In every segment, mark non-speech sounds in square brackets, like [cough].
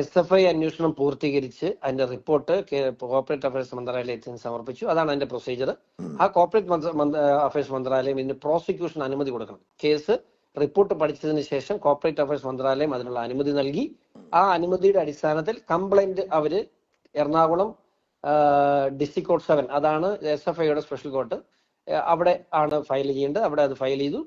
S F I അന്വേഷണം പൂർത്തീകരിച്ച് അതിന്റെ റിപ്പോർട്ട് കോർപ്പറേറ്റ് അഫയേഴ്സ് മന്ത്രാലയത്തിന് സമർപ്പിച്ചു. അതാണ് അതിന്റെ പ്രൊസീജിയർ ആ കോർപ്പറേറ്റ് അഫയേഴ്സ് മന്ത്രാലയം ഇതിന് പ്രോസിക്യൂഷൻ അനുമതി കൊടുക്കണം. കേസ് റിപ്പോർട്ട് പഠിച്ചതിന് ശേഷം കോർപ്പറേറ്റ് അഫയേഴ്സ് മന്ത്രാലയം അതിനുള്ള അനുമതി നൽകി. ആ അനുമതിയുടെ അടിസ്ഥാനത്തിൽ കംപ്ലൈന്റ് അവർ എറണാകുളം ഡിസ്ട്രിക്ട് കോർട്ട് സെവൻ അതാണ് എസ് എഫ് ഐയുടെ സ്പെഷ്യൽ കോർട്ട് അവിടെ ആണ് ഫയൽ ചെയ്യേണ്ടത്. അവിടെ അത് ഫയൽ ചെയ്തു.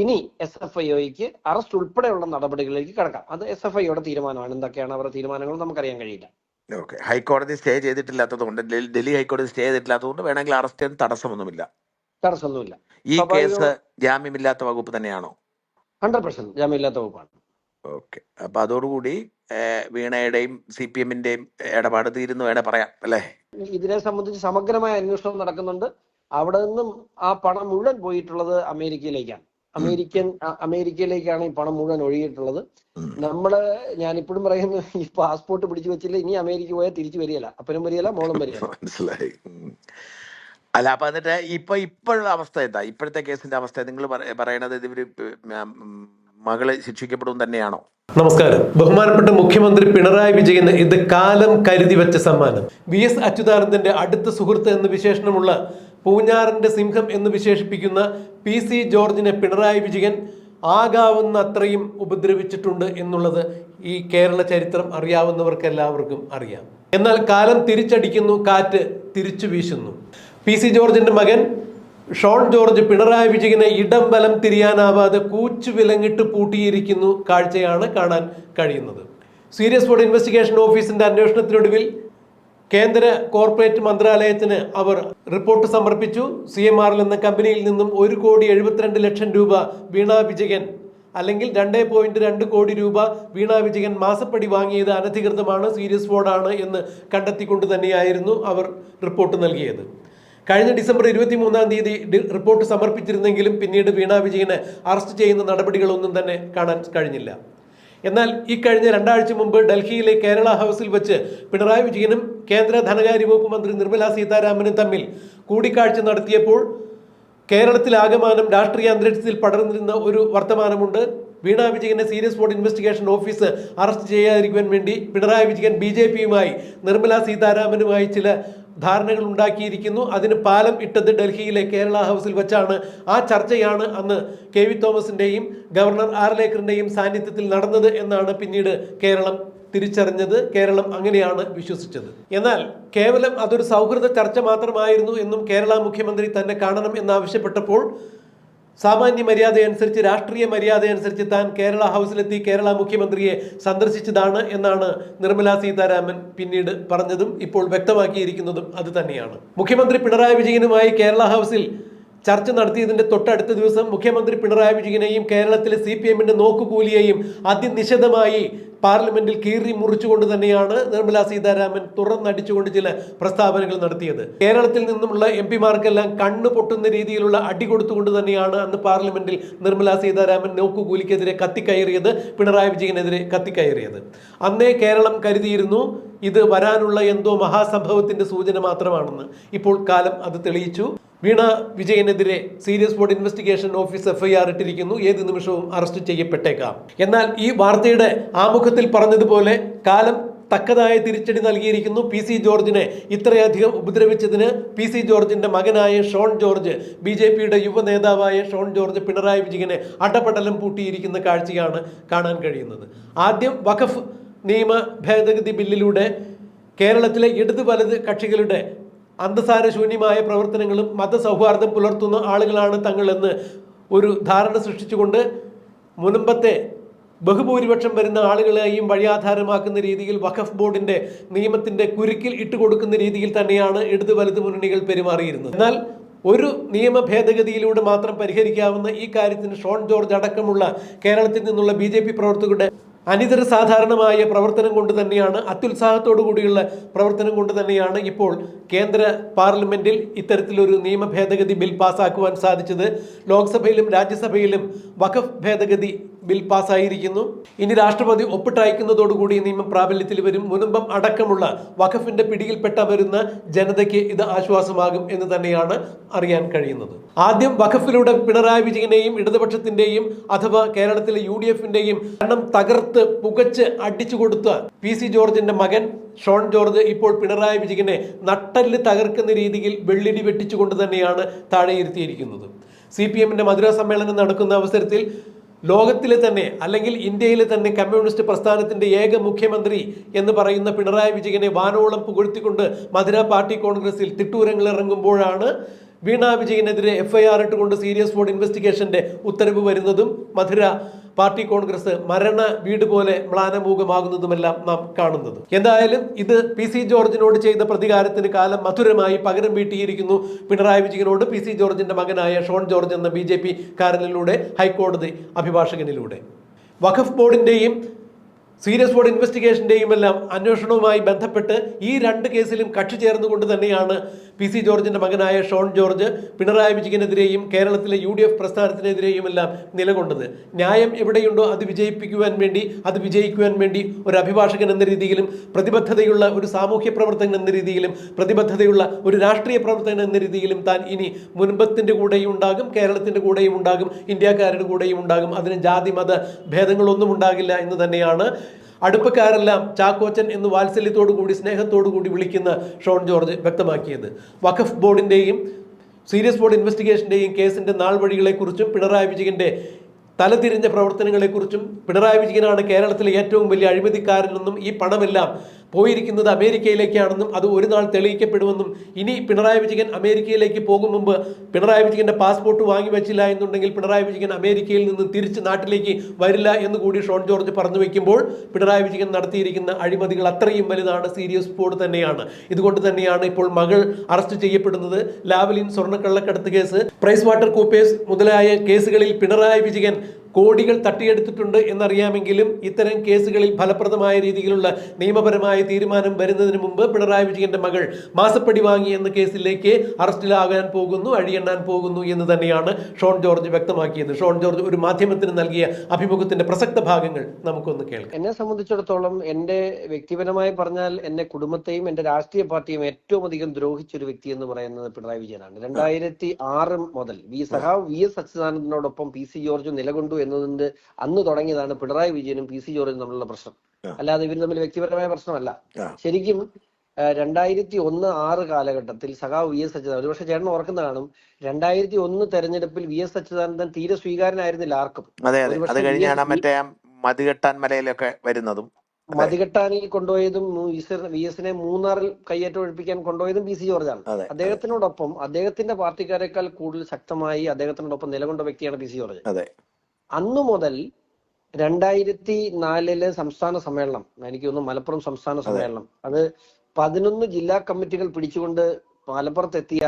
ഇനി എസ് എഫ് ഐ ഒക്ക് അറസ്റ്റ് ഉൾപ്പെടെയുള്ള നടപടികളിലേക്ക് കടക്കാം. അത് എസ് എഫ് ഐയുടെ തീരുമാനമാണ്. എന്തൊക്കെയാണ് അവരുടെ തീരുമാനങ്ങൾ നമുക്കറിയാൻ കഴിയില്ല. ഓക്കെ. ഹൈക്കോടതി സ്റ്റേ ചെയ്തിട്ടില്ലാത്തതുകൊണ്ട് ഡൽഹി ഡൽഹി ഹൈക്കോടതി സ്റ്റേ ചെയ്തിട്ടില്ലാത്തതുകൊണ്ട് വേണമെങ്കിൽ അറസ്റ്റ് ചെയ്യാൻ തടസ്സമൊന്നുമില്ല. തടസ്സമൊന്നുമില്ല. ഈ കേസ് ജാമ്യമില്ലാത്ത വകുപ്പ് തന്നെയാണോ? ഹൺഡ്രഡ് പെർസെന്റ് ജാമ്യമില്ലാത്ത വകുപ്പാണ്. ഓക്കെ. അപ്പൊ അതോടുകൂടി വീണയുടെയും സി പി എമ്മിന്റെയും ഇടപാട് തീരുന്നു വേണേ പറയാം അല്ലേ? ഇതിനെ സംബന്ധിച്ച് സമഗ്രമായ അന്വേഷണം നടക്കുന്നുണ്ട്. അവിടെ നിന്നും ആ പണം മുഴുവൻ പോയിട്ടുള്ളത് അമേരിക്കയിലേക്കാണ്. അമേരിക്കൻ അമേരിക്കയിലേക്കാണ് ഈ പണം മുഴുവൻ ഒഴുകിയിട്ടുള്ളത്. നമ്മൾ ഞാൻ ഇപ്പോഴും പറയുന്നു ഈ പാസ്പോർട്ട് പിടിച്ചു വെച്ചില്ല ഇനി അമേരിക്ക പോയാൽ തിരിച്ചു വരികയില്ല. അപ്പനും വരികയില്ല മോളും വരികയില്ല. [laughs] മനസ്സിലായി. അല്ല അപ്പൊ എന്നിട്ട് ഇപ്പൊ ഇപ്പോഴുള്ള അവസ്ഥ എന്താ? ഇപ്പോഴത്തെ കേസിന്റെ അവസ്ഥ നിങ്ങൾ പറയണത് ഇവർ മകളെ മകൾ ശിക്ഷിക്കപ്പെടും തന്നെയാണോ? നമസ്കാരം. ബഹുമാനപ്പെട്ട മുഖ്യമന്ത്രി പിണറായി വിജയൻ ഇത് കാലം കരുതി വെച്ച സമ്മാനം. വി എസ് അച്യുതാനന്ദന്റെ അടുത്ത സുഹൃത്ത് എന്ന് വിശേഷണമുള്ള പൂഞ്ഞാറിന്റെ സിംഹം എന്ന് വിശേഷിപ്പിക്കുന്ന പി സി ജോർജിനെ പിണറായി വിജയൻ ആകാവുന്ന അത്രയും ഉപദ്രവിച്ചിട്ടുണ്ട് എന്നുള്ളത് ഈ കേരള ചരിത്രം അറിയാവുന്നവർക്ക് എല്ലാവർക്കും അറിയാം. എന്നാൽ കാലം തിരിച്ചടിക്കുന്നു കാറ്റ് തിരിച്ചു വീശുന്നു. പി സി ജോർജിന്റെ മകൻ ഷോൺ ജോർജ് പിണറായി വിജയനെ ഇടം ബലം തിരിയാനാവാതെ കൂച്ചു വിലങ്ങിട്ട് പൂട്ടിയിരിക്കുന്നു കാഴ്ചയാണ് കാണാൻ കഴിയുന്നത്. സീരിയസ് ബോർഡ് ഇൻവെസ്റ്റിഗേഷൻ ഓഫീസിന്റെ അന്വേഷണത്തിനൊടുവിൽ കേന്ദ്ര കോർപ്പറേറ്റ് മന്ത്രാലയത്തിന് അവർ റിപ്പോർട്ട് സമർപ്പിച്ചു. സി എം ആറിൽ എന്ന കമ്പനിയിൽ നിന്നും ഒരു കോടി എഴുപത്തിരണ്ട് ലക്ഷം രൂപ വീണ വിജയൻ അല്ലെങ്കിൽ രണ്ട് പോയിന്റ് രണ്ട് കോടി രൂപ വീണ വിജയൻ മാസപ്പടി വാങ്ങിയത് അനധികൃതമാണ് സീരിയസ് ഫോഡാണ് എന്ന് കണ്ടെത്തിക്കൊണ്ട് തന്നെയായിരുന്നു അവർ റിപ്പോർട്ട് നൽകിയത്. കഴിഞ്ഞ ഡിസംബർ ഇരുപത്തി മൂന്നാം തീയതി റിപ്പോർട്ട് സമർപ്പിച്ചിരുന്നെങ്കിലും പിന്നീട് വീണ വിജയനെ അറസ്റ്റ് ചെയ്യുന്ന നടപടികളൊന്നും തന്നെ കാണാൻ കഴിഞ്ഞില്ല. എന്നാൽ ഇക്കഴിഞ്ഞ കഴിഞ്ഞ രണ്ടാഴ്ച മുമ്പ് ഡൽഹിയിലെ കേരള ഹൗസിൽ വെച്ച് പിണറായി വിജയനും കേന്ദ്ര ധനകാര്യ വകുപ്പ് മന്ത്രി നിർമ്മലാ സീതാരാമനും തമ്മിൽ കൂടിക്കാഴ്ച നടത്തിയപ്പോൾ കേരളത്തിലാകമാനം രാഷ്ട്രീയ അന്തരീക്ഷത്തിൽ പടർന്നിരുന്ന ഒരു വർത്തമാനമുണ്ട്. വീണ വിജയനെ serious board investigation office arrest ചെയ്യാതിരിക്കുവാൻ വേണ്ടി പിണറായി വിജയൻ ബി ജെ പിയുമായി നിർമ്മലാ സീതാരാമനുമായി ചില ധാരണകൾ ഉണ്ടാക്കിയിരിക്കുന്നു. അതിന് പാലം ഇട്ടത് ഡൽഹിയിലെ കേരള ഹൗസിൽ വെച്ചാണ്. ആ ചർച്ചയാണ് അന്ന് കെ വി തോമസിന്റെയും ഗവർണർ ആർ ആർലേക്കറിന്റെയും സാന്നിധ്യത്തിൽ നടന്നത് എന്നാണ് പിന്നീട് കേരളം തിരിച്ചറിഞ്ഞത്. കേരളം അങ്ങനെയാണ് വിശ്വസിച്ചത്. എന്നാൽ കേവലം അതൊരു സൗഹൃദ ചർച്ച മാത്രമായിരുന്നു എന്നും കേരള മുഖ്യമന്ത്രി തന്നെ കാണണം എന്നാവശ്യപ്പെട്ടപ്പോൾ സാമാന്യ മര്യാദയനുസരിച്ച് രാഷ്ട്രീയ മര്യാദ അനുസരിച്ച് താൻ കേരള ഹൗസിലെത്തി കേരള മുഖ്യമന്ത്രിയെ സന്ദർശിച്ചതാണ് എന്നാണ് നിർമ്മല സീതാരാമൻ പിന്നീട് പറഞ്ഞതും ഇപ്പോൾ വ്യക്തമാക്കിയിരിക്കുന്നതും അത് തന്നെയാണ്. മുഖ്യമന്ത്രി പിണറായി വിജയനുമായി കേരള ഹൗസിൽ ചർച്ച നടത്തിയതിന്റെ തൊട്ടടുത്ത ദിവസം മുഖ്യമന്ത്രി പിണറായി വിജയനെയും കേരളത്തിലെ സി പി എമ്മിന്റെ നോക്കുകൂലിയെയും അതിനിശിതമായി പാർലമെന്റിൽ കീറി മുറിച്ചുകൊണ്ട് തന്നെയാണ് നിർമ്മല സീതാരാമൻ തുറന്നടിച്ചുകൊണ്ട് ചില പ്രസ്താവനകൾ നടത്തിയത്. കേരളത്തിൽ നിന്നുമുള്ള എം പിമാർക്കെല്ലാം കണ്ണു പൊട്ടുന്ന രീതിയിലുള്ള അടി കൊടുത്തുകൊണ്ട് തന്നെയാണ് അന്ന് പാർലമെന്റിൽ നിർമ്മല സീതാരാമൻ നോക്കുകൂലിക്കെതിരെ കത്തിക്കയറിയത് പിണറായി വിജയനെതിരെ കത്തിക്കയറിയത്. അന്നേ കേരളം കരുതിയിരുന്നു ഇത് വരാനുള്ള എന്തോ മഹാസംഭവത്തിന്റെ സൂചന മാത്രമാണെന്ന് ഇപ്പോൾ കാലം അത് തെളിയിച്ചു. Veena വിജയനെതിരെ serious board investigation office FIR ഇട്ടിരിക്കുന്നു. ഏത് നിമിഷവും അറസ്റ്റ് ചെയ്യപ്പെട്ടേക്കാം. എന്നാൽ ഈ വാർത്തയുടെ ആമുഖത്തിൽ പറഞ്ഞതുപോലെ കാലം തക്കതായ തിരിച്ചടി നൽകിയിരിക്കുന്നു. പി സി ജോർജിനെ ഇത്രയധികം ഉപദ്രവിച്ചതിന് പി സി ജോർജിന്റെ മകനായ ഷോൺ ജോർജ് ബി ജെ പിയുടെ യുവ നേതാവായ ഷോൺ ജോർജ് പിണറായി വിജയനെ അടപടലം പൂട്ടിയിരിക്കുന്ന കാഴ്ചയാണ് കാണാൻ കഴിയുന്നത്. ആദ്യം വഖഫ് നിയമ ഭേദഗതി ബില്ലിലൂടെ കേരളത്തിലെ ഇടത് വലത് കക്ഷികളുടെ അന്തസാരശൂന്യമായ പ്രവർത്തനങ്ങളും മതസൗഹാർദ്ദം പുലർത്തുന്ന ആളുകളാണ് തങ്ങളെന്ന് ഒരു ധാരണ സൃഷ്ടിച്ചുകൊണ്ട് മുൻപത്തെ ബഹുഭൂരിപക്ഷം വരുന്ന ആളുകളെയും വഴിയാധാരമാക്കുന്ന രീതിയിൽ വഖഫ് ബോർഡിന്റെ നിയമത്തിന്റെ കുരുക്കിൽ ഇട്ടുകൊടുക്കുന്ന രീതിയിൽ തന്നെയാണ് ഇടത് വലത് മുന്നണികൾ പെരുമാറിയിരുന്നത്. എന്നാൽ ഒരു നിയമ ഭേദഗതിയിലൂടെ മാത്രം പരിഹരിക്കാവുന്ന ഈ കാര്യത്തിന് ഷോൺ ജോർജ് അടക്കമുള്ള കേരളത്തിൽ നിന്നുള്ള ബി പ്രവർത്തകരുടെ അനിതര സാധാരണമായ പ്രവർത്തനം കൊണ്ട് തന്നെയാണ് അത്യുത്സാഹത്തോടു കൂടിയുള്ള പ്രവർത്തനം കൊണ്ട് തന്നെയാണ് ഇപ്പോൾ കേന്ദ്ര പാർലമെന്റിൽ ഇത്തരത്തിലൊരു നിയമ ഭേദഗതി ബിൽ പാസ്സാക്കുവാൻ സാധിച്ചത്. ലോക്സഭയിലും രാജ്യസഭയിലും വഖഫ് ഭേദഗതി ബിൽ പാസ്സായിരിക്കുന്നു. ഇനി രാഷ്ട്രപതി ഒപ്പിട്ടയക്കുന്നതോടുകൂടി നിയമം പ്രാബല്യത്തിൽ വരും. മുനമ്പം അടക്കമുള്ള വഖഫിന്റെ പിടിയിൽപ്പെട്ട വരുന്ന ജനതയ്ക്ക് ഇത് ആശ്വാസമാകും എന്ന് തന്നെയാണ് അറിയാൻ കഴിയുന്നത്. ആദ്യം വഖഫിലൂടെ പിണറായി വിജയനെയും ഇടതുപക്ഷത്തിന്റെയും അഥവാ കേരളത്തിലെ യു ഡി എഫിന്റെയും എണ്ണം തകർത്ത് പുകച്ച് അടിച്ചു കൊടുത്ത പി സി ജോർജിന്റെ മകൻ ഷോൺ ജോർജ് ഇപ്പോൾ പിണറായി വിജയനെ നട്ടൽ തകർക്കുന്ന രീതിയിൽ വെള്ളിടി വെട്ടിച്ചുകൊണ്ട് തന്നെയാണ് താഴെയിരുത്തിയിരിക്കുന്നത്. സി പി എമ്മിന്റെ മധുര സമ്മേളനം നടക്കുന്ന അവസരത്തിൽ ലോകത്തിലെ തന്നെ അല്ലെങ്കിൽ ഇന്ത്യയിലെ തന്നെ കമ്മ്യൂണിസ്റ്റ് പ്രസ്ഥാനത്തിന്റെ ഏക മുഖ്യമന്ത്രി എന്ന് പറയുന്ന പിണറായി വിജയനെ വാനോളം പുകഴ്ത്തിക്കൊണ്ട് മധുര പാർട്ടി കോൺഗ്രസിൽ തിട്ടൂരങ്ങൾ ഇറങ്ങുമ്പോഴാണ് വീണ വിജയനെതിരെ എഫ്ഐആർ ഇട്ടുകൊണ്ട് സീരിയസ് ഫോർഡ് ഇൻവെസ്റ്റിഗേഷന്റെ ഉത്തരവ് വരുന്നതും മധുര പാർട്ടി കോൺഗ്രസ് മരണ വീട് പോലെ മ്ലാനമൂകമാകുന്നതുമെല്ലാം നാം കാണുന്നത്. എന്തായാലും ഇത് പി സി ജോർജിനോട് ചെയ്ത പ്രതികാരത്തിന് കാലം മധുരമായി പകരം വീട്ടിയിരിക്കുന്നു. പിണറായി വിജയനോട് പി സി ജോർജിന്റെ മകനായ ഷോൺ ജോർജ് എന്ന ബി ജെ പി കാരനിലൂടെ ഹൈക്കോടതി അഭിഭാഷകനിലൂടെ. വഖഫ് ബോർഡിന്റെയും സീരിയസ് ബോർഡ് ഇൻവെസ്റ്റിഗേഷന്റെയും എല്ലാം അന്വേഷണവുമായി ബന്ധപ്പെട്ട് ഈ രണ്ട് കേസിലും കക്ഷി ചേർന്നുകൊണ്ട് തന്നെയാണ് പി സി ജോർജിന്റെ മകനായ ഷോൺ ജോർജ് പിണറായി വിജയനെതിരെയും കേരളത്തിലെ യു ഡി എഫ് പ്രസ്ഥാനത്തിനെതിരെയും എല്ലാം നിലകൊണ്ടത്. ന്യായം എവിടെയുണ്ടോ അത് വിജയിപ്പിക്കുവാൻ വേണ്ടി അത് വിജയിക്കുവാൻ വേണ്ടി ഒരു അഭിഭാഷകൻ എന്ന രീതിയിലും പ്രതിബദ്ധതയുള്ള ഒരു സാമൂഹ്യ പ്രവർത്തകൻ എന്ന രീതിയിലും പ്രതിബദ്ധതയുള്ള ഒരു രാഷ്ട്രീയ പ്രവർത്തകൻ എന്ന രീതിയിലും താൻ ഇനി മുൻപത്തിന്റെ കൂടെയും ഉണ്ടാകും കേരളത്തിന്റെ കൂടെയും ഉണ്ടാകും ഇന്ത്യക്കാരുടെ കൂടെയും ഉണ്ടാകും. അതിന് ജാതി മത ഭേദങ്ങളൊന്നും ഉണ്ടാകില്ല എന്ന് തന്നെയാണ് അടുപ്പക്കാരെല്ലാം ചാക്കോച്ചൻ എന്ന് വാത്സല്യത്തോടു കൂടി സ്നേഹത്തോടു കൂടി വിളിക്കുന്ന ഷോൺ ജോർജ് വ്യക്തമാക്കിയത്. വഖഫ് ബോർഡിന്റെയും സീരിയസ് ബോർഡ് ഇൻവെസ്റ്റിഗേഷന്റെയും കേസിന്റെ നാൾ വഴികളെക്കുറിച്ചും പിണറായി വിജയന്റെ തലതിരിഞ്ഞ പ്രവർത്തനങ്ങളെക്കുറിച്ചും പിണറായി വിജയനാണ് കേരളത്തിലെ ഏറ്റവും വലിയ അഴിമതിക്കാരനെന്നും ഈ പണമെല്ലാം പോയിരിക്കുന്നത് അമേരിക്കയിലേക്കാണെന്നും അത് ഒരു നാൾ തെളിയിക്കപ്പെടുമെന്നും ഇനി പിണറായി വിജയൻ അമേരിക്കയിലേക്ക് പോകും മുമ്പ് പിണറായി വിജയന്റെ പാസ്പോർട്ട് വാങ്ങി വെച്ചില്ല എന്നുണ്ടെങ്കിൽ പിണറായി വിജയൻ അമേരിക്കയിൽ നിന്ന് തിരിച്ച് നാട്ടിലേക്ക് വരില്ല എന്ന് കൂടി ഷോൺ ജോർജ് പറഞ്ഞു വെക്കുമ്പോൾ പിണറായി വിജയൻ നടത്തിയിരിക്കുന്ന അഴിമതികൾ അത്രയും വലുതാണ്. സീരിയസ് പോഡ് തന്നെയാണ്. ഇതുകൊണ്ട് തന്നെയാണ് ഇപ്പോൾ മകൾ അറസ്റ്റ് ചെയ്യപ്പെടുന്നത്. ലാവലിൻ സ്വർണക്കള്ളക്കടത്ത് കേസ് പ്രൈസ് വാട്ടർ കൂപ്പേഴ്സ് മുതലായ കേസുകളിൽ പിണറായി വിജയൻ കോടികൾ തട്ടിയെടുത്തിട്ടുണ്ട് എന്നറിയാമെങ്കിലും ഇത്തരം കേസുകളിൽ ഫലപ്രദമായ രീതിയിലുള്ള നിയമപരമായ തീരുമാനം വരുന്നതിന് മുമ്പ് പിണറായി വിജയന്റെ മകൾ മാസപ്പടി വാങ്ങി എന്ന കേസിലേക്ക് അറസ്റ്റിലാകാൻ പോകുന്നു അഴിയെണ്ണാൻ പോകുന്നു എന്ന് തന്നെയാണ് ഷോൺ ജോർജ് വ്യക്തമാക്കിയത്. ഷോൺ ജോർജ് ഒരു മാധ്യമത്തിന് നൽകിയ അഭിമുഖത്തിന്റെ പ്രസക്ത ഭാഗങ്ങൾ നമുക്കൊന്ന് കേൾക്കാം. എന്നെ സംബന്ധിച്ചിടത്തോളം എന്റെ വ്യക്തിപരമായി പറഞ്ഞാൽ എന്നെ കുടുംബത്തെയും എന്റെ രാഷ്ട്രീയ പാർട്ടിയും ഏറ്റവും അധികം ദ്രോഹിച്ച ഒരു വ്യക്തി എന്ന് പറയുന്നത് പിണറായി വിജയനാണ്. രണ്ടായിരത്തി ആറ് മുതൽ വി സഹാവ് വി എസ് അച്യുതാനന്ദനോടൊപ്പം പി സി ജോർജ് നിലകൊണ്ടു എന്നതിന്റെ അന്ന് തുടങ്ങിയതാണ് പിണറായി വിജയനും പി സി ജോർജും തമ്മിലുള്ള പ്രശ്നം. അല്ലാതെ ഇവർ തമ്മിൽ വ്യക്തിപരമായ പ്രശ്നമല്ല. ശരിക്കും രണ്ടായിരത്തി ഒന്ന് ആറ് കാലഘട്ടത്തിൽ സഖാവ് വി എസ് അച്യുതാനന്ദൻ ഒരുപക്ഷെ ചേട്ടൻ ഓർക്കുന്ന കാണും രണ്ടായിരത്തി ഒന്ന് തെരഞ്ഞെടുപ്പിൽ വി എസ് അച്യുതാനന്ദൻ തീരെ സ്വീകാരനായിരുന്നില്ല ആർക്കും. അതെ അതെ. അത് കഴിഞ്ഞാണ് മറ്റേ മതികെട്ടാൻ മലയിലൊക്കെ വരുന്നതും. മതികെട്ടാനിൽ കൊണ്ടുപോയതും വി എസിനെ മൂന്നാറിൽ കയ്യേറ്റം ഒഴിപ്പിക്കാൻ കൊണ്ടുപോയതും പി സി ജോർജാണ്. അദ്ദേഹത്തിനോടൊപ്പം അദ്ദേഹത്തിന്റെ പാർട്ടിക്കാരെക്കാൾ കൂടുതൽ ശക്തമായി അദ്ദേഹത്തിനോടൊപ്പം നിലകൊണ്ട വ്യക്തിയാണ് പി സി ജോർജ്. അതെ. അന്നു മുതൽ രണ്ടായിരത്തി നാലിലെ സംസ്ഥാന സമ്മേളനം എനിക്ക് തോന്നുന്നു മലപ്പുറം സംസ്ഥാന സമ്മേളനം അത് പതിനൊന്ന് ജില്ലാ കമ്മിറ്റികൾ പിടിച്ചുകൊണ്ട് മലപ്പുറത്തെത്തിയ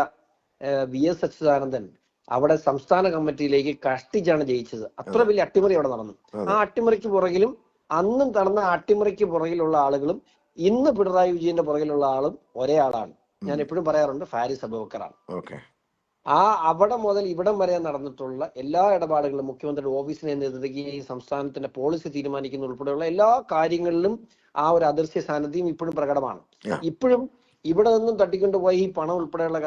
വി എസ് അച്യുതാനന്ദൻ അവിടെ സംസ്ഥാന കമ്മിറ്റിയിലേക്ക് കഷ്ടിച്ചാണ് ജയിച്ചത്. അത്ര വലിയ അട്ടിമറി അവിടെ നടന്നു. ആ അട്ടിമറിക്ക് പുറകിലും അന്നും നടന്ന അട്ടിമറിക്ക് പുറകിലുള്ള ആളുകളും ഇന്ന് പിണറായി വിജയന്റെ പുറകിലുള്ള ആളും ഒരേ ആളാണ്. ഞാൻ എപ്പോഴും പറയാറുണ്ട് ഫാരിസ് അബൂബക്കറാണ്. ഓക്കെ. ആ അവിടെ മുതൽ ഇവിടം വരെ നടന്നിട്ടുള്ള എല്ലാ ഇടപാടുകളും മുഖ്യമന്ത്രിയുടെ ഓഫീസിനെ നേതൃത്വം സംസ്ഥാനത്തിന്റെ പോളിസി തീരുമാനിക്കുന്ന ഉൾപ്പെടെയുള്ള എല്ലാ കാര്യങ്ങളിലും ആ ഒരു അദൃശ്യ സാന്നിധ്യം ഇപ്പോഴും പ്രകടമാണ്. ഇപ്പോഴും ഇവിടെ നിന്നും തട്ടിക്കൊണ്ടുപോയി ഈ പണം ഉൾപ്പെടെയുള്ള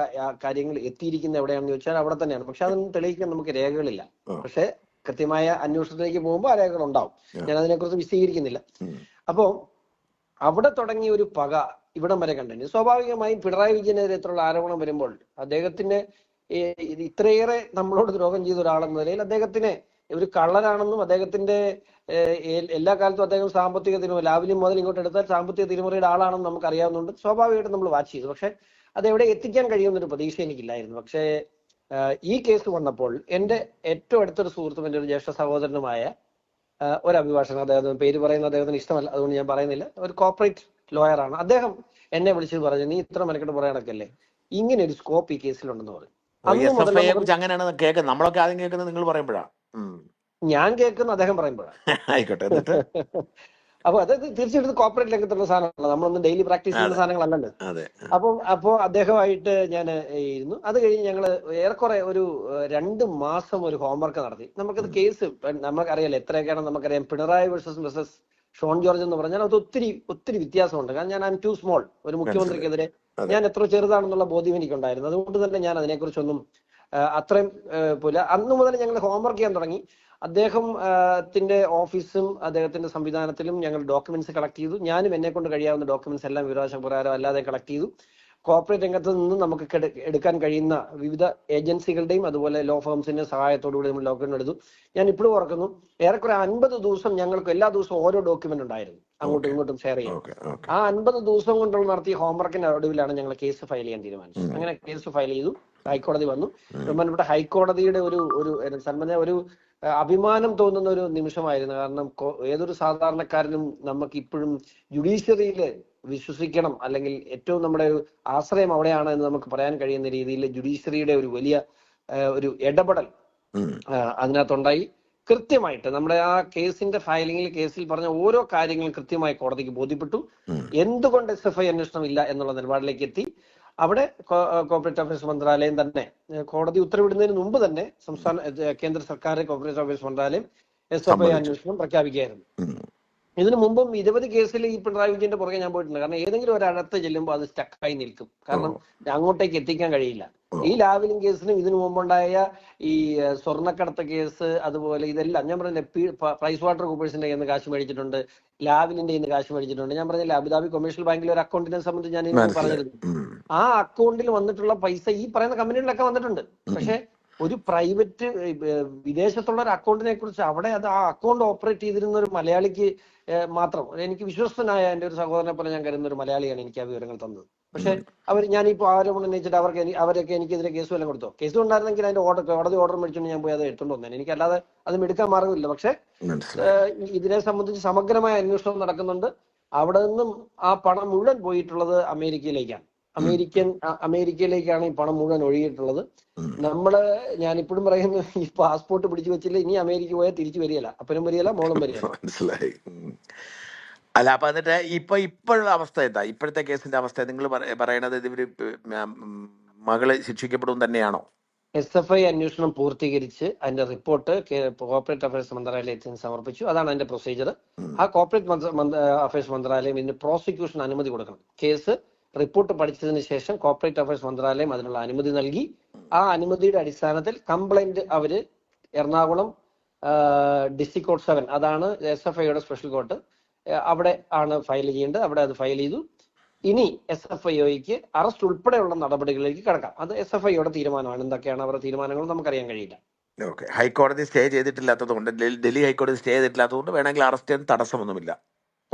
കാര്യങ്ങൾ എത്തിയിരിക്കുന്ന എവിടെയാണെന്ന് ചോദിച്ചാൽ അവിടെ തന്നെയാണ്. പക്ഷെ അതൊന്നും തെളിയിക്കാൻ നമുക്ക് രേഖകളില്ല. പക്ഷെ കൃത്യമായ അന്വേഷണത്തിലേക്ക് പോകുമ്പോൾ ആ രേഖകൾ ഉണ്ടാവും. ഞാൻ അതിനെക്കുറിച്ച് വിശദീകരിക്കുന്നില്ല. അപ്പോൾ അപ്പോ അവിടെ തുടങ്ങിയ ഒരു പക ഇവിടം വരെ കണ്ടു സ്വാഭാവികമായും പിണറായി വിജയനെതിരെത്തുള്ള ആരോപണം വരുമ്പോൾ അദ്ദേഹത്തിന്റെ ഇത് ഇത്രയേറെ നമ്മളോട് ദ്രോഹം ചെയ്ത ഒരാളെന്ന നിലയിൽ അദ്ദേഹത്തിനെ ഒരു കള്ളനാണെന്നും അദ്ദേഹത്തിന്റെ എല്ലാ കാലത്തും അദ്ദേഹം സാമ്പത്തിക തിരുമുറ ലാവിലും മുതൽ ഇങ്ങോട്ട് എടുത്താൽ സാമ്പത്തിക തിരുമുറയുടെ ആളാണെന്ന് നമുക്ക് അറിയാവുന്നതുകൊണ്ട് സ്വാഭാവികമായിട്ടും നമ്മൾ വാച്ച് ചെയ്തു. പക്ഷെ അത് എവിടെ എത്തിക്കാൻ കഴിയുമെന്നൊരു പ്രതീക്ഷ എനിക്കില്ലായിരുന്നു. പക്ഷേ ഈ കേസ് വന്നപ്പോൾ എന്റെ ഏറ്റവും അടുത്തൊരു സുഹൃത്തും എന്റെ ഒരു ജ്യേഷ്ഠ സഹോദരനുമായ ഒരു അഭിഭാഷകൻ അദ്ദേഹത്തിന് പേര് പറയുന്ന അദ്ദേഹത്തിന് ഇഷ്ടമല്ല. അതുകൊണ്ട് ഞാൻ പറയുന്നില്ല. ഒരു കോർപ്പറേറ്റ് ലോയറാണ് അദ്ദേഹം എന്നെ വിളിച്ച് പറഞ്ഞു നീ ഇത്ര മെനക്കെട്ട് പറയണക്കല്ലേ ഇങ്ങനെ ഒരു സ്കോപ്പ് ഈ കേസിലുണ്ടെന്ന് പറഞ്ഞു. അങ്ങനെയാണ് കേൾക്കുന്നത്. നമ്മളൊക്കെ ആദ്യം കേൾക്കുന്നത് നിങ്ങൾ പറയുമ്പോഴാ. ഞാൻ കേൾക്കുന്ന അദ്ദേഹം പറയുമ്പോഴാണ് [laughs] ആയിക്കോട്ടെ [laughs] അപ്പൊ അത് തീർച്ചയായിട്ടും കോർപ്പറേറ്റ് രംഗത്തുള്ള സാധനങ്ങളാണ്. നമ്മളൊന്നും ഡെയിലി പ്രാക്ടീസ് ചെയ്യുന്ന. സാധനങ്ങളല്ലല്ലോ. അപ്പം അപ്പോ അദ്ദേഹമായിട്ട് ഞാൻ ഇരുന്നു. അത് കഴിഞ്ഞ് ഞങ്ങൾ ഏറെക്കുറെ ഒരു രണ്ട് മാസം ഒരു ഹോംവർക്ക് നടത്തി. നമുക്കത് കേസ് നമുക്കറിയാലോ എത്രയൊക്കെയാണ് നമുക്കറിയാം. പിണറായി വേഴ്സസ് മിസസ് ഷോൺ ജോർജ് എന്ന് പറഞ്ഞാൽ അത് ഒത്തിരി ഒത്തിരി വ്യത്യാസമുണ്ട്. കാരണം ഞാൻ ഐ ടു സ്മോൾ ഒരു മുഖ്യമന്ത്രിക്കെതിരെ. ഞാൻ എത്ര ചെറുതാണെന്നുള്ള ബോധ്യം എനിക്കുണ്ടായിരുന്നു. അതുകൊണ്ട് തന്നെ ഞാൻ അതിനെക്കുറിച്ചൊന്നും അത്രയും പോലെ അന്ന് മുതൽ ഞങ്ങൾ ഹോംവർക്ക് ചെയ്യാൻ തുടങ്ങി. അദ്ദേഹത്തിന്റെ ത്തിന്റെ ഓഫീസും അദ്ദേഹത്തിന്റെ സംവിധാനത്തിലും ഞങ്ങൾ ഡോക്യുമെന്റ്സ് കളക്ട് ചെയ്തു. ഞാനും എന്നെ കൊണ്ട് കഴിയാവുന്ന ഡോക്യുമെന്റ്സ് എല്ലാം വിവരാവകാശ പ്രകാരം അല്ലാതെ കളക്ട് ചെയ്തു. കോർപ്പറേറ്റ് രംഗത്ത് നിന്ന് നമുക്ക് എടുക്കാൻ കഴിയുന്ന വിവിധ ഏജൻസികളുടെയും അതുപോലെ ലോ ഫേംസിന്റെ സഹായത്തോടുകൂടി നമ്മൾ ഡോക്യുമെന്റ് എടുത്തു. ഞാൻ ഇപ്പോഴും ഓർക്കുന്നു ഏറെക്കുറെ അൻപത് ദിവസം ഞങ്ങൾക്ക് എല്ലാ ദിവസവും ഓരോ ഡോക്യുമെന്റ് ഉണ്ടായിരുന്നു. അങ്ങോട്ടും ഇങ്ങോട്ടും ഷെയർ ഓക്കെ ആ അൻപത് ദിവസം കൊണ്ടുള്ള നടത്തിയ ഹോംവർക്കിന്റെ ഒടുവിലാണ് ഞങ്ങൾ കേസ് ഫയൽ ചെയ്യാൻ തീരുമാനിച്ചത്. അങ്ങനെ കേസ് ഫയൽ ചെയ്തു. ഹൈക്കോടതി വന്നു. ബഹുമാനപ്പെട്ട ഹൈക്കോടതിയുടെ ഒരു ഒരു ഒരു സന്മന ഒരു അഭിമാനം തോന്നുന്ന ഒരു നിമിഷമായിരുന്നു. കാരണം ഏതൊരു സാധാരണക്കാരനും നമുക്ക് ഇപ്പോഴും ജുഡീഷ്യറിയിൽ വിശ്വസിക്കണം. അല്ലെങ്കിൽ ഏറ്റവും നമ്മുടെ ഒരു ആശ്രയം അവിടെയാണ് എന്ന് നമുക്ക് പറയാൻ കഴിയുന്ന രീതിയിൽ ജുഡീഷ്യറിയുടെ ഒരു വലിയ ഒരു ഇടപെടൽ അതിനകത്തുണ്ടായി. കൃത്യമായിട്ട് നമ്മുടെ ആ കേസിന്റെ ഫയലിംഗിൽ കേസിൽ പറഞ്ഞ ഓരോ കാര്യങ്ങളും കൃത്യമായി കോടതിക്ക് ബോധ്യപ്പെട്ടു. എന്തുകൊണ്ട് എസ് എഫ് ഐ അന്വേഷണം ഇല്ല എന്നുള്ള നിലപാടിലേക്ക് എത്തി. അവിടെ കോർപ്പറേറ്റ് അഫയേഴ്സ് മന്ത്രാലയം തന്നെ കോടതി ഉത്തരവിടുന്നതിന് മുമ്പ് തന്നെ സംസ്ഥാന കേന്ദ്ര സർക്കാർ കോർപ്പറേറ്റ് അഫയേഴ്സ് മന്ത്രാലയം എസ് എഫ് ഐ അന്വേഷണം പ്രഖ്യാപിക്കുകയായിരുന്നു. ഇതിനു മുമ്പും നിരവധി കേസിൽ ഈ പിണറായി വിജയന്റെ പുറകെ ഞാൻ പോയിട്ടുണ്ട്. കാരണം ഏതെങ്കിലും ഒരിടത്ത് ചെല്ലുമ്പോൾ അത് സ്റ്റക്കായി നിൽക്കും. കാരണം അങ്ങോട്ടേക്ക് എത്തിക്കാൻ കഴിയില്ല. ഈ ലാവലിംഗ് കേസിനും ഇതിനു മുമ്പുണ്ടായ ഈ സ്വർണക്കടത്ത് കേസ് അതുപോലെ ഇതെല്ലാം ഞാൻ പറഞ്ഞ പ്രൈസ് വാട്ടർ കൂപ്പേഴ്സിന്റെ കയ്യിൽ നിന്ന് കാശ് മേടിച്ചിട്ടുണ്ട് ലാവലിന്റെ കയ്യിൽ നിന്ന് കാശ് മേടിച്ചിട്ടുണ്ട്. ഞാൻ പറഞ്ഞില്ല അബുദാബി കൊമേഴ്ഷ്യൽ ബാങ്കിലെ ഒരു അക്കൗണ്ടിനെ സംബന്ധിച്ച് ഞാൻ പറഞ്ഞിരുന്നു. ആ അക്കൗണ്ടിൽ വന്നിട്ടുള്ള പൈസ ഈ പറയുന്ന കമ്പനികളിലൊക്കെ വന്നിട്ടുണ്ട്. പക്ഷെ ഒരു പ്രൈവറ്റ് വിദേശത്തുള്ള ഒരു അക്കൗണ്ടിനെ കുറിച്ച് അവിടെ അത് ആ അക്കൗണ്ട് ഓപ്പറേറ്റ് ചെയ്തിരുന്ന ഒരു മലയാളിക്ക് മാത്രം. എനിക്ക് വിശ്വസ്തനായ എന്റെ ഒരു സഹോദരനെ പോലെ ഞാൻ കരുതുന്ന ഒരു മലയാളിയാണ് എനിക്ക് ആ വിവരങ്ങൾ തന്നത്. പക്ഷെ അവർ ഞാനിപ്പോ ആരോപണം ഉന്നയിച്ചിട്ട് അവർക്ക് അവരൊക്കെ എനിക്കെതിരെ കേസ് വല്ലതും കൊടുത്തോ? കേസ് ഉണ്ടായിരുന്നെങ്കിൽ അതിന്റെ ഓർഡർ കോടതി ഓർഡർ മേടിച്ചുകൊണ്ട് ഞാൻ പോയി അത് എടുത്തോണ്ട് വന്നേനെ. എനിക്കല്ലാതെ അത് എടുക്കാൻ മാർഗമില്ല പക്ഷെ ഇതിനെ സംബന്ധിച്ച് സമഗ്രമായ അന്വേഷണം നടക്കുന്നുണ്ട്. അവിടെ നിന്നും ആ പണം മുഴുവൻ പോയിട്ടുള്ളത് അമേരിക്കയിലേക്കാണ്. അമേരിക്കൻ അമേരിക്കയിലേക്കാണ് ഈ പണം മുഴുവൻ ഒഴുകിയിട്ടുള്ളത്. നമ്മൾ ഞാൻ ഇപ്പോഴും പറയുന്നു ഈ പാസ്പോർട്ട് പിടിച്ചു വെച്ചില്ല ഇനി അമേരിക്ക പോയാൽ തിരിച്ചു വരികയില്ല. അപ്പനും വരികയില്ല മോളും വരികയില്ല. [laughs] മനസ്സിലായി. അല്ല അപ്പൊ എന്നിട്ട് ഇപ്പൊ ഇപ്പോഴുള്ള അവസ്ഥ എന്താ? ഇപ്പോഴത്തെ കേസിന്റെ അവസ്ഥ നിങ്ങൾ പറയണത് ഇവർ മകളെ ശിക്ഷിക്കപ്പെടും തന്നെയാണോ? എസ് എഫ് ഐ അന്വേഷണം പൂർത്തീകരിച്ച് അതിന്റെ റിപ്പോർട്ട് കോർപ്പറേറ്റ് അഫയേഴ്സ് മന്ത്രാലയത്തിന് സമർപ്പിച്ചു. അതാണ് അതിന്റെ പ്രൊസീജിയർ ആ കോർപ്പറേറ്റ് അഫയേഴ്സ് മന്ത്രാലയം ഇതിന് പ്രോസിക്യൂഷൻ അനുമതി കൊടുക്കണം. കേസ് റിപ്പോർട്ട് പഠിച്ചതിന് ശേഷം കോർപ്പറേറ്റ് അഫയേഴ്സ് മന്ത്രാലയം അതിനുള്ള അനുമതി നൽകി. ആ അനുമതിയുടെ അടിസ്ഥാനത്തിൽ കംപ്ലൈന്റ് അവർ എറണാകുളം ഡിസ്ട്രിക്ട് കോർട്ട് സെവൻ അതാണ് എസ് എഫ് ഐയുടെ സ്പെഷ്യൽ കോർട്ട് അവിടെ ആണ് ഫയൽ ചെയ്യേണ്ടത്. അവിടെ അത് ഫയൽ ചെയ്തു. ഇനി എസ് എഫ് ഐഒക്ക് അറസ്റ്റ് ഉൾപ്പെടെയുള്ള നടപടികളിലേക്ക് കടക്കാം. അത് എസ് എഫ് ഐയുടെ തീരുമാനമാണ്. എന്തൊക്കെയാണ് അവരുടെ തീരുമാനങ്ങൾ നമുക്കറിയാൻ കഴിയില്ല. ഓക്കെ. ഹൈക്കോടതി സ്റ്റേ ചെയ്തിട്ടില്ലാത്തത് കൊണ്ട് ഡൽഹി ഹൈക്കോടതി സ്റ്റേ ചെയ്തിട്ടില്ലാത്തതുകൊണ്ട് വേണമെങ്കിൽ അറസ്റ്റ് തടസ്സമൊന്നുമില്ല.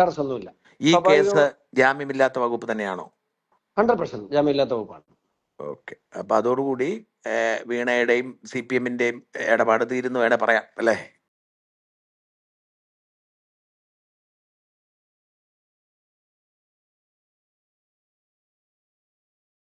തടസ്സമൊന്നുമില്ല. ഈ കേസ് ജാമ്യമില്ലാത്ത വകുപ്പ് തന്നെയാണോ? ഹൺഡ്രഡ് പെർസെന്റ് ജാമ്യമില്ലാത്ത വകുപ്പാണ്. ഓക്കെ. അപ്പൊ അതോടുകൂടി വീണയുടെയും സി പി എമ്മിന്റെയും ഇടപാട് തീരുന്നു വേണേ പറയാം അല്ലേ?